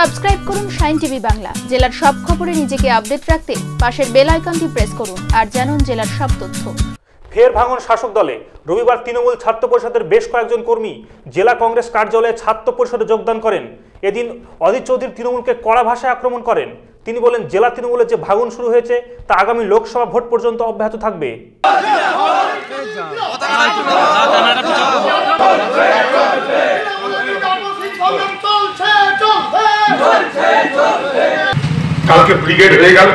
Subscribe করুন sign TV Bangla জেলার সব খবরে নিজেকে আপডেট রাখতে পাশের বেল আইকনটি প্রেস করুন আর জানুন জেলার সব তথ্য ফের ভাঙন শাসক দলে রবিবার তৃণমূল ছাত্র পরিষদের বেশ কয়েকজন কর্মী জেলা কংগ্রেস কার্যালয়ে ছাত্র পরিষদে যোগদান করেন এদিন অধীর চৌধুরী তৃণমূলকে কড়া ভাষায় আক্রমণ করেন তিনি বলেন জেলা তৃণমূলের যে ভাঙন শুরু হয়েছে তা আগামী লোকসভা ভোট পর্যন্ত অব্যাহত থাকবে কালকে ব্রিগেড হয়ে গেল।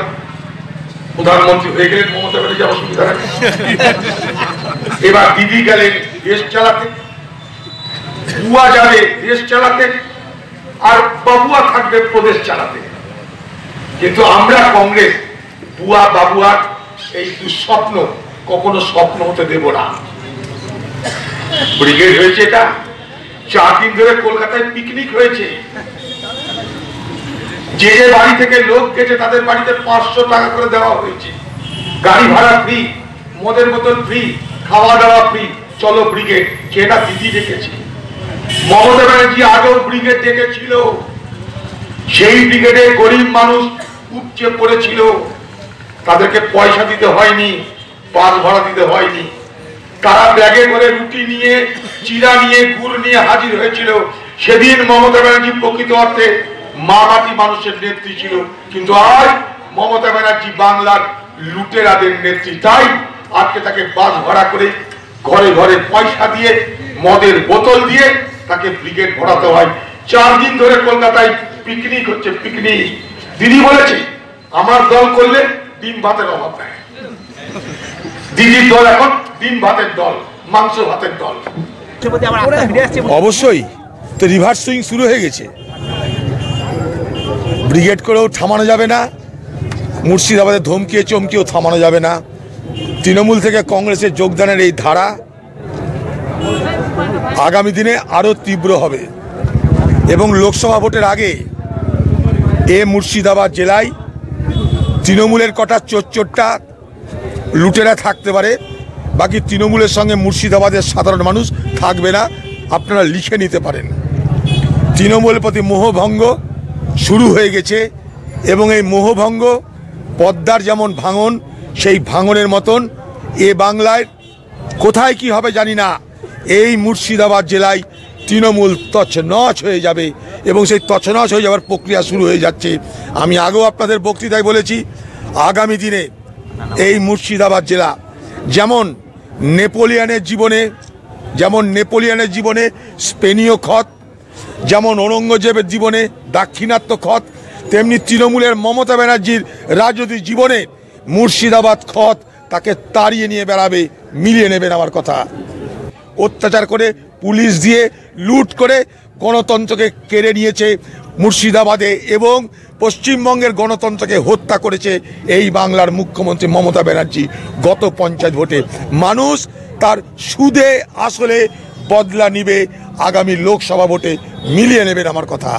প্রধানমন্ত্রী হয়ে গেলেন মমতা ব্যানার্জি অসুবিধা নেই এবার দিদি গেলেন দেশ চালাতে। বুয়া যাবে দেশ চালাতে। আর বাবুয়া থাকবে প্রদেশ চালাতে। কিন্তু আমরা কংগ্রেস, বুয়া বাবুয়ার এই দুঃস্বপ্ন কখনো স্বপ্ন হতে দেব না। ব্রিগেড হয়েছে এটা। চার দিন ধরে কলকাতায় পিকনিক হয়েছে। যে যে বাড়ি থেকে লোক গেছে, তাদের বাড়িতে পাঁচশো টাকা করে দেওয়া হয়েছে। গাড়ি ভাড়া ফ্রি মদের বোতল ফ্রি খাওয়া দাওয়া ফ্রি চলো ব্রিগেড যেটা দিদি ডেকেছে। মমতা ব্যানার্জি আগেও ব্রিগেড ডেকেছিল। সেই ব্রিগেডে গরিব মানুষ উপচে পড়েছিল। তাদেরকে পয়সা দিতে হয়নি পাস ভাড়া দিতে হয়নি। তারা ব্যাগে করে রুটি নিয়ে, চিরা নিয়ে, গুড় নিয়ে হাজির হয়েছিল। সেদিন মমতা ব্যানার্জি প্রকৃত অর্থে মা মাটি মানুষের নেত্রী ছিল। কিন্তু আজ মমতা ব্যানার্জি বাংলার লুটেরাদের নেত্রী। তাই আজকে তাকে বাস ভাড়া করে ঘরে ঘরে পয়সা দিয়ে, মদের বোতল দিয়ে তাকে ব্রিগেড ভরাতে হয়। চার দিন ধরে কলকাতায় পিকনিক হচ্ছে, পিকনিক। দিদি বলেছে, আমার দল করলে ডিম ভাতের অভাব নাই। দিদির দল এখন ডিম ভাতের দল, মাংস ভাতের দল। অবশ্যই, তো রিভার্স সুইং শুরু হয়ে গেছে। ব্রিগেড করেও থামানো যাবে না। মুর্শিদাবাদে ধমকিয়ে চমকিয়েও থামানো যাবে না। তৃণমূল থেকে কংগ্রেসের যোগদানের এই ধারা আগামী দিনে আরও তীব্র হবে। এবং লোকসভা ভোটের আগে এ মুর্শিদাবাদ জেলায় তৃণমূলের কটা চোরচোরটা লুটেরা থাকতে পারে। বাকি তৃণমূলের সঙ্গে মুর্শিদাবাদের সাধারণ মানুষ থাকবে না। আপনারা লিখে নিতে পারেন। তৃণমূলের প্রতি মোহভঙ্গ। শুরু হয়ে গেছে এবং এই মোহভঙ্গ, পদ্মার যেমন ভাঙন, সেই ভাঙনের মতন এ বাংলায় কোথায় কি হবে জানি না, এই মুর্শিদাবাদ জেলায় তৃণমূল তছনছ হয়ে যাবে এবং সেই তছনছ হয়ে যাওয়ার প্রক্রিয়া শুরু হয়ে যাচ্ছে। আমি আগেও আপনাদের বক্তৃতায় বলেছি, আগামী দিনে এই মুর্শিদাবাদ জেলা যেমন নেপোলিয়ানের জীবনে, যেমন নেপোলিয়ানের জীবনে স্পেনীয় খত যেমন ঔরঙ্গজেবের জীবনে দাক্ষিণাত্য খত তেমনি তৃণমূলের মমতা ব্যানার্জির রাজনৈতিক জীবনে মুর্শিদাবাদ খত তাকে তাড়িয়ে নিয়ে বেড়াবে, মিলিয়ে নেবেন আমার কথা। অত্যাচার করে পুলিশ দিয়ে লুট করে গণতন্ত্রকে কেড়ে নিয়েছে মুর্শিদাবাদে এবং পশ্চিমবঙ্গের গণতন্ত্রকে হত্যা করেছে এই বাংলার মুখ্যমন্ত্রী মমতা ব্যানার্জি গত পঞ্চায়েত ভোটে। মানুষ তার সুদে আসলে বদলা নিবে আগামী লোকসভা ভোটে মিলিয়ে নেবেন আমার কথা।